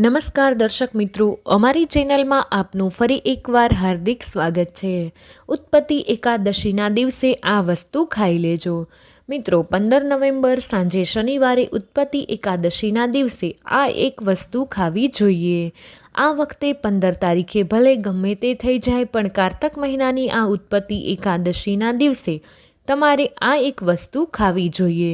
નમસ્કાર દર્શક મિત્રો, અમારી ચેનલમાં આપનું ફરી એકવાર હાર્દિક સ્વાગત છે. ઉત્પત્તિ એકાદશીના દિવસે આ વસ્તુ ખાઈ લેજો. મિત્રો, પંદર નવેમ્બર સાંજે શનિવારે ઉત્પત્તિ એકાદશીના દિવસે આ એક વસ્તુ ખાવી જોઈએ. આ વખતે પંદર તારીખે ભલે ગમે તે થઈ જાય, પણ કારતક મહિનાની આ ઉત્પત્તિ એકાદશીના દિવસે તમારે આ એક વસ્તુ ખાવી જોઈએ.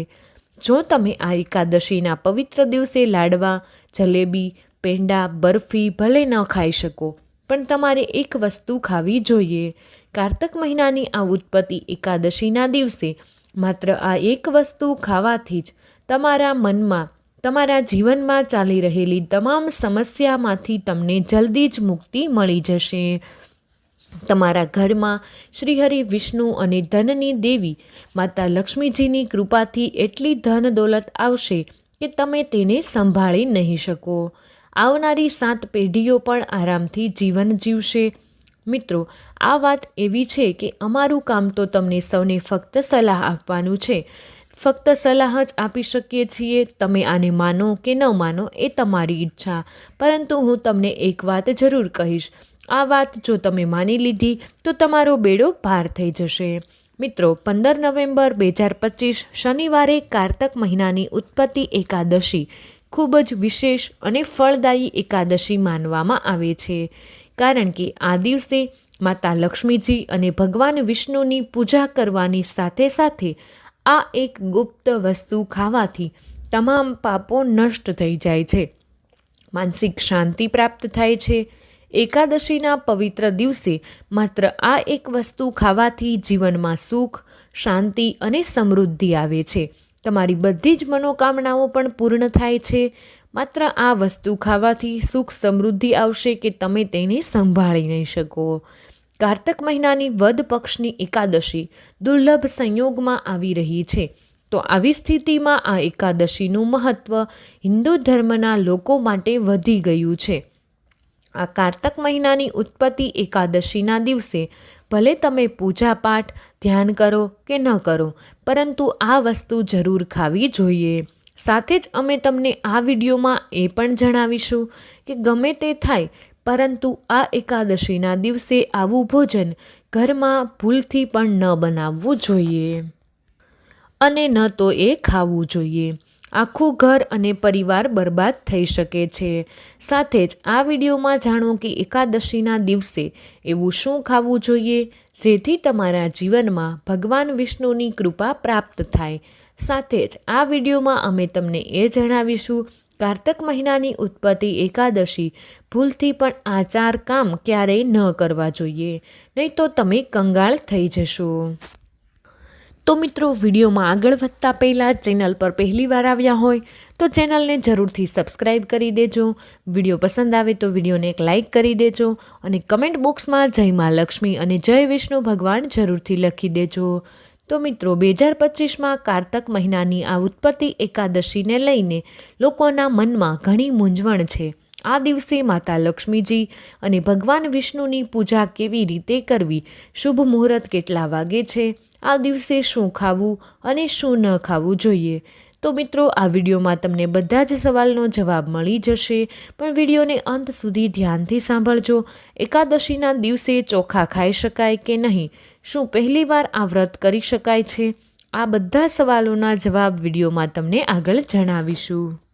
જો તમે આ એકાદશીના પવિત્ર દિવસે લાડવા, જલેબી પેંડા બરફી ભલે ન ખાઈ શકો, પણ તમારે એક વસ્તુ ખાવી જોઈએ. કારતક મહિનાની આ ઉત્પત્તિ એકાદશીના દિવસે માત્ર આ એક વસ્તુ ખાવાથી જ તમારા મનમાં, તમારા જીવનમાં ચાલી રહેલી તમામ સમસ્યામાંથી તમને જલ્દી જ મુક્તિ મળી જશે. તમારા ઘરમાં શ્રીહરિ વિષ્ણુ અને ધનની દેવી માતા લક્ષ્મીજીની કૃપાથી એટલી ધન દોલત આવશે કે તમે તેને સંભાળી નહીં શકો. આવનારી સાત પેઢીઓ પણ આરામથી જીવન જીવશે. મિત્રો, આ વાત એવી છે કે અમારું કામ તો તમને સૌને ફક્ત સલાહ આપવાનું છે. ફક્ત સલાહ જ આપી શકીએ છીએ, તમે આને માનો કે ન માનો એ તમારી ઈચ્છા. પરંતુ હું તમને એક વાત જરૂર કહીશ. આ વાત જો તમે માની લીધી, તો તમારો બેડો ભાર થઈ જશે. મિત્રો, પંદર નવેમ્બર બે હજાર પચીસ શનિવારે કારતક મહિનાની ઉત્પત્તિ એકાદશી. ખૂબ જ વિશેષ અને ફળદાયી એકાદશી માનવામાં આવે છે. કારણ કે આ દિવસે માતા લક્ષ્મીજી અને ભગવાન વિષ્ણુની પૂજા કરવાની સાથે સાથે આ એક ગુપ્ત વસ્તુ ખાવાથી તમામ પાપો નષ્ટ થઈ જાય છે. માનસિક શાંતિ પ્રાપ્ત થાય છે. એકાદશીના પવિત્ર દિવસે માત્ર આ એક વસ્તુ ખાવાથી જીવનમાં સુખ, શાંતિ અને સમૃદ્ધિ આવે છે. તમારી બધી જ મનોકામનાઓ પણ પૂર્ણ થાય છે. માત્ર આ વસ્તુ ખાવાથી સુખ સમૃદ્ધિ આવશે કે તમે તેને સંભાળી નહીં શકો. કારતક મહિનાની વદ પક્ષની એકાદશી દુર્લભ સંયોગમાં આવી રહી છે. તો આવી સ્થિતિમાં આ એકાદશીનું મહત્ત્વ હિન્દુ ધર્મના લોકો માટે વધી ગયું છે. આ કારતક મહિનાની ઉત્પત્તિ એકાદશીના દિવસે. ભલે તમે પૂજા પાઠ ધ્યાન કરો કે ન કરો, પરંતુ આ વસ્તુ જરૂર ખાવી જોઈએ. સાથે જ અમે તમને આ વિડીયોમાં એ પણ જણાવીશું કે ગમે તે થાય, પરંતુ આ એકાદશીના દિવસે આવું ભોજન ઘરમાં ભૂલથી પણ ન બનાવવું જોઈએ. અને ન તો એ ખાવું જોઈએ. આખું ઘર અને પરિવાર બરબાદ થઈ શકે છે. સાથે જ આ વિડીયોમાં જાણો કે એકાદશીના દિવસે એવું શું ખાવું જોઈએ, જેથી તમારા જીવનમાં ભગવાન વિષ્ણુની કૃપા પ્રાપ્ત થાય. સાથે જ આ વિડીયોમાં અમે તમને એ જણાવીશું, કારતક મહિનાની ઉત્પત્તિ એકાદશી ભૂલથી પણ આ કામ ક્યારેય ન કરવા જોઈએ, નહીં તો તમે કંગાળ થઈ જશો. તો મિત્રો, વિડીયોમાં આગળ વધતા પહેલાં ચેનલ પર પહેલીવાર આવ્યા હોય, તો ચેનલને જરૂરથી સબસ્ક્રાઇબ કરી દેજો. વીડિયો પસંદ આવે તો વિડીયોને એક લાઇક કરી દેજો અને કમેન્ટ બોક્સમાં જય મા લક્ષ્મી અને જય વિષ્ણુ ભગવાન જરૂરથી લખી દેજો. તો મિત્રો, બે હજાર પચીસમાં કારતક મહિનાની આ ઉત્પત્તિ એકાદશીને લઈને લોકોના મનમાં ઘણી મૂંઝવણ છે. આ દિવસે માતા લક્ષ્મીજી અને ભગવાન વિષ્ણુની પૂજા કેવી રીતે કરવી, શુભ મુહૂર્ત કેટલા વાગે છે આ દિવસે શું ખાવું અને શું ન ખાવું જોઈએ? તો મિત્રો, આ વિડીયોમાં તમને બધા જ સવાલનો જવાબ મળી જશે, પણ વિડીયોને અંત સુધી ધ્યાનથી સાંભળજો. એકાદશીના દિવસે ચોખા ખાઈ શકાય કે નહીં? શું પહેલીવાર આ વ્રત કરી શકાય છે? આ બધા સવાલોના જવાબ વિડીયોમાં તમને આગળ જણાવીશું.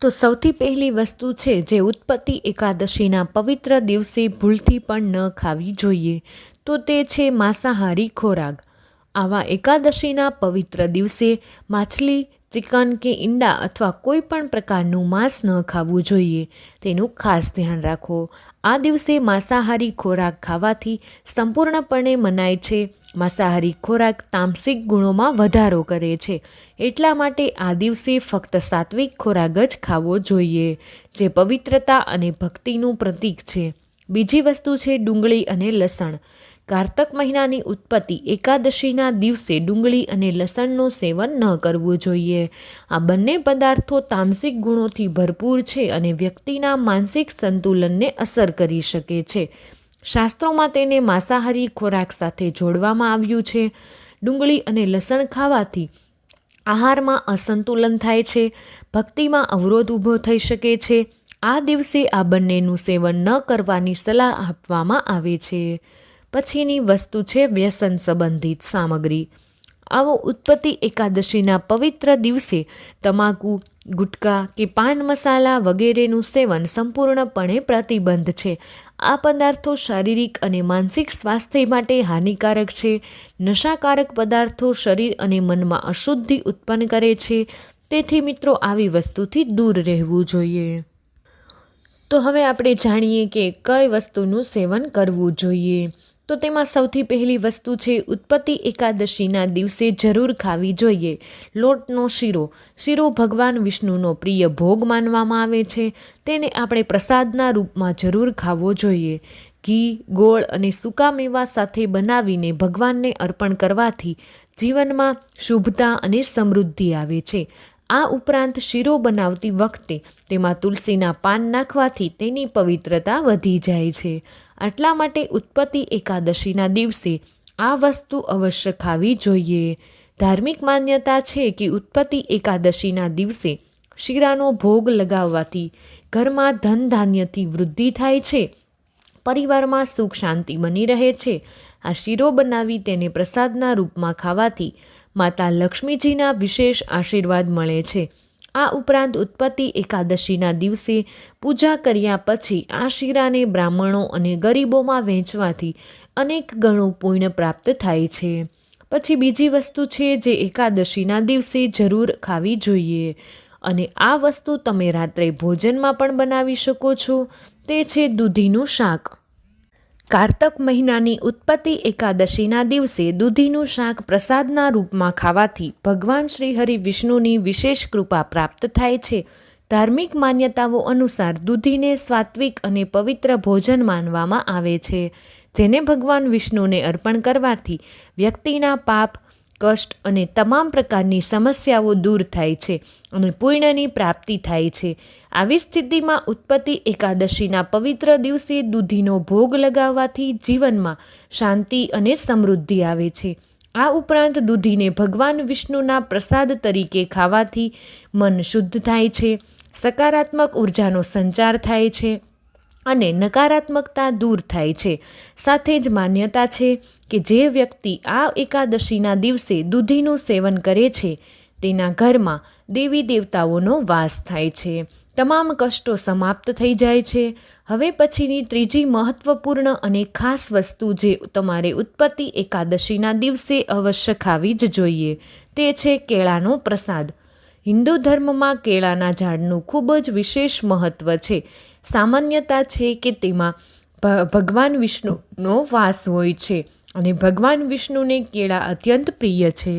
તો સૌથી પહેલી વસ્તુ છે જે ઉત્પત્તિ એકાદશીના પવિત્ર દિવસે ભૂલથી પણ ન ખાવી જોઈએ, તો તે છે માંસાહારી ખોરાક. આવા એકાદશીના પવિત્ર દિવસે માછલી ચિકન કે ઈંડા અથવા કોઈ પણ પ્રકારનું માંસ ન ખાવું જોઈએ. તેનું ખાસ ધ્યાન રાખો. આ દિવસે માંસાહારી ખોરાક ખાવાથી સંપૂર્ણપણે મનાય છે. માંસાહારી ખોરાક તામસિક ગુણોમાં વધારો કરે છે. એટલા માટે આ દિવસે ફક્ત સાત્વિક ખોરાક જ ખાવો જોઈએ, જે પવિત્રતા અને ભક્તિનું પ્રતીક છે. બીજી વસ્તુ છે ડુંગળી અને લસણ. કારતક મહિનાની ઉત્પત્તિ એકાદશીના દિવસે ડુંગળી અને લસણનું સેવન ન કરવું જોઈએ. આ બંને પદાર્થો તામસિક ગુણોથી ભરપૂર છે અને વ્યક્તિના માનસિક સંતુલનને અસર કરી શકે છે. શાસ્ત્રોમાં તેને માંસાહારી ખોરાક સાથે જોડવામાં આવ્યું છે. ડુંગળી અને લસણ ખાવાથી આહારમાં અસંતુલન થાય છે, ભક્તિમાં અવરોધ ઊભો થઈ શકે છે. આ દિવસે આ બંનેનું સેવન ન કરવાની સલાહ આપવામાં આવે છે. પછીની વસ્તુ છે વ્યસન સંબંધિત સામગ્રી. આવો ઉત્પત્તિ એકાદશીના પવિત્ર દિવસે તમાકુ, ગુટકા કે પાન મસાલા વગેરેનું સેવન સંપૂર્ણપણે પ્રતિબંધ છે. આ પદાર્થો શારીરિક અને માનસિક સ્વાસ્થ્ય માટે હાનિકારક છે. નશાકારક પદાર્થો શરીર અને મનમાં અશુદ્ધિ ઉત્પન્ન કરે છે. તેથી મિત્રો, આવી વસ્તુથી દૂર રહેવું જોઈએ. તો હવે આપણે જાણીએ કે કઈ વસ્તુનું સેવન કરવું જોઈએ. તો તેમાં સૌથી પહેલી વસ્તુ છે, ઉત્પત્તિ એકાદશીના દિવસે જરૂર ખાવી જોઈએ. લોટનો શીરો. શીરો ભગવાન વિષ્ણુનો પ્રિય ભોગ માનવામાં આવે છે. તેને આપણે પ્રસાદના રૂપમાં જરૂર ખાવો જોઈએ. ઘી, ગોળ અને સૂકા મેવા સાથે બનાવીને ભગવાનને અર્પણ કરવાથી જીવનમાં શુભતા અને સમૃદ્ધિ આવે છે. આ ઉપરાંત શીરો બનાવતી વખતે તેમાં તુલસીના પાન નાખવાથી તેની પવિત્રતા વધી જાય છે. આટલા માટે ઉત્પત્તિ એકાદશીના દિવસે આ વસ્તુ અવશ્ય ખાવી જોઈએ. ધાર્મિક માન્યતા છે કે ઉત્પત્તિ એકાદશીના દિવસે શીરાનો ભોગ લગાવવાથી ઘરમાં ધન ધાન્યથી વૃદ્ધિ થાય છે. પરિવારમાં સુખ શાંતિ બની રહે છે. આ શીરો બનાવી તેને પ્રસાદના રૂપમાં ખાવાથી માતા લક્ષ્મીજીના વિશેષ આશીર્વાદ મળે છે. આ ઉપરાંત ઉત્પત્તિ એકાદશીના દિવસે પૂજા કર્યા પછી આ શીરાને બ્રાહ્મણો અને ગરીબોમાં વહેંચવાથી અનેક ગણું પુણ્ય પ્રાપ્ત થાય છે. પછી બીજી વસ્તુ છે જે એકાદશીના દિવસે જરૂર ખાવી જોઈએ. અને આ વસ્તુ તમે રાત્રે ભોજનમાં પણ બનાવી શકો છો. તે છે દૂધીનું શાક. કારતક મહિનાની ઉત્પત્તિ એકાદશીના દિવસે દૂધીનું શાક પ્રસાદના રૂપમાં ખાવાથી ભગવાન શ્રી હરિ વિષ્ણુની વિશેષ કૃપા પ્રાપ્ત થાય છે. ધાર્મિક માન્યતાઓ અનુસાર દૂધીને સાત્વિક અને પવિત્ર ભોજન માનવામાં આવે છે. જેને ભગવાન વિષ્ણુને અર્પણ કરવાથી વ્યક્તિના પાપ કષ્ટ અને તમામ પ્રકારની સમસ્યાઓ દૂર થાય છે અને પૂર્ણની પ્રાપ્તિ થાય છે. આવી સ્થિતિમાં ઉત્પત્તિ એકાદશીના પવિત્ર દિવસે દૂધીનો ભોગ લગાવવાથી જીવનમાં શાંતિ અને સમૃદ્ધિ આવે છે. આ ઉપરાંત દૂધીને ભગવાન વિષ્ણુના પ્રસાદ તરીકે ખાવાથી મન શુદ્ધ થાય છે, સકારાત્મક ઉર્જાનો સંચાર થાય છે. અને નકારાત્મકતા દૂર થાય છે. સાથે જ માન્યતા છે કે જે વ્યક્તિ આ એકાદશીના દિવસે દૂધીનું સેવન કરે છે, તેના ઘરમાં દેવી દેવતાઓનો વાસ થાય છે. તમામ કષ્ટો સમાપ્ત થઈ જાય છે. હવે પછીની ત્રીજી મહત્વપૂર્ણ અને ખાસ વસ્તુ જે તમારે ઉત્પત્તિ એકાદશીના દિવસે અવશ્ય ખાવી જ જોઈએ, તે છે કેળાનો પ્રસાદ. હિન્દુ ધર્મમાં કેળાના ઝાડનું ખૂબ જ વિશેષ મહત્ત્વ છે. સામાન્યતા છે કે તેમાં ભગવાન વિષ્ણુનો વાસ હોય છે અને ભગવાન વિષ્ણુને કેળા અત્યંત પ્રિય છે.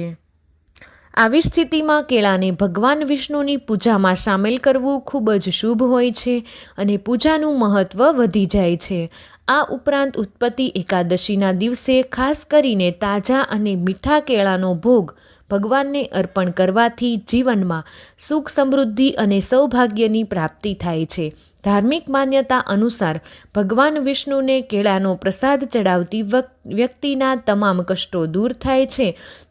આવી સ્થિતિમાં કેળાને ભગવાન વિષ્ણુની પૂજામાં સામેલ કરવું ખૂબ જ શુભ હોય છે અને પૂજાનું મહત્ત્વ વધી જાય છે. આ ઉપરાંત ઉત્પત્તિ એકાદશીના દિવસે ખાસ કરીને તાજા અને મીઠા કેળાનો ભોગ ભગવાનને અર્પણ કરવાથી જીવનમાં સુખ સમૃદ્ધિ અને સૌભાગ્યની પ્રાપ્તિ થાય છે. ધાર્મિક માન્યતા અનુસાર ભગવાન વિષ્ણુને કેળાનો પ્રસાદ ચડાવતી વ્યક્તિના તમામ કષ્ટો દૂર થાય છે.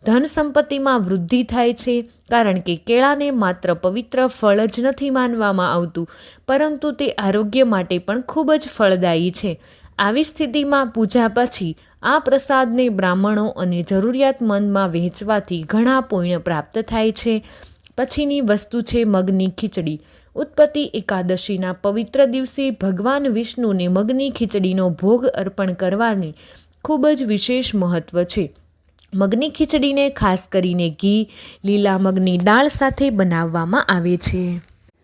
ધન સંપત્તિમાં વૃદ્ધિ થાય છે, કારણ કે કેળાને માત્ર પવિત્ર ફળ જ નથી માનવામાં આવતું, પરંતુ તે આરોગ્ય માટે પણ ખૂબ જ ફળદાયી છે. આવી સ્થિતિમાં પૂજા પછી આ પ્રસાદને બ્રાહ્મણો અને જરૂરિયાતમંદમાં વહેંચવાથી ઘણા પુણ્ય પ્રાપ્ત થાય છે. પછીની વસ્તુ છે મગની ખીચડી. ઉત્પત્તિ એકાદશીના પવિત્ર દિવસે ભગવાન વિષ્ણુને મગની ખીચડીનો ભોગ અર્પણ કરવાની ખૂબ જ વિશેષ મહત્ત્વ છે. મગની ખીચડીને ખાસ કરીને ઘી, લીલા મગની દાળ સાથે બનાવવામાં આવે છે.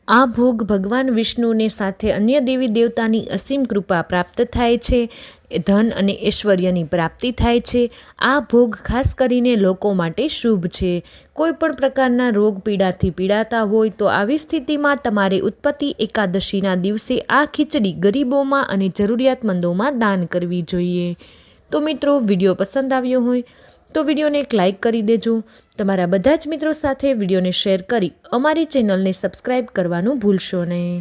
આ ભોગ ભગવાન વિષ્ણુને સાથે અન્ય દેવી દેવતાની અસીમ કૃપા પ્રાપ્ત થાય છે ધન અને ઐશ્વર્યની પ્રાપ્તિ થાય છે. આ ભોગ ખાસ કરીને લોકો માટે શુભ છે. કોઈ પણ પ્રકારના રોગ પીડાથી પીડાતા હોય તો આવી સ્થિતિમાં તમારે ઉત્પત્તિ એકાદશીના દિવસે આ ખીચડી ગરીબોમાં અને જરૂરિયાતમંદોમાં દાન કરવી જોઈએ. તો મિત્રો, વીડિયો પસંદ આવ્યો હોય તો વિડીયોને એક લાઇક કરી દેજો. તમારા બધા જ મિત્રો સાથે વિડીયોને શેર કરી અમારી ચેનલને સબસ્ક્રાઈબ કરવાનું ભૂલશો નહીં.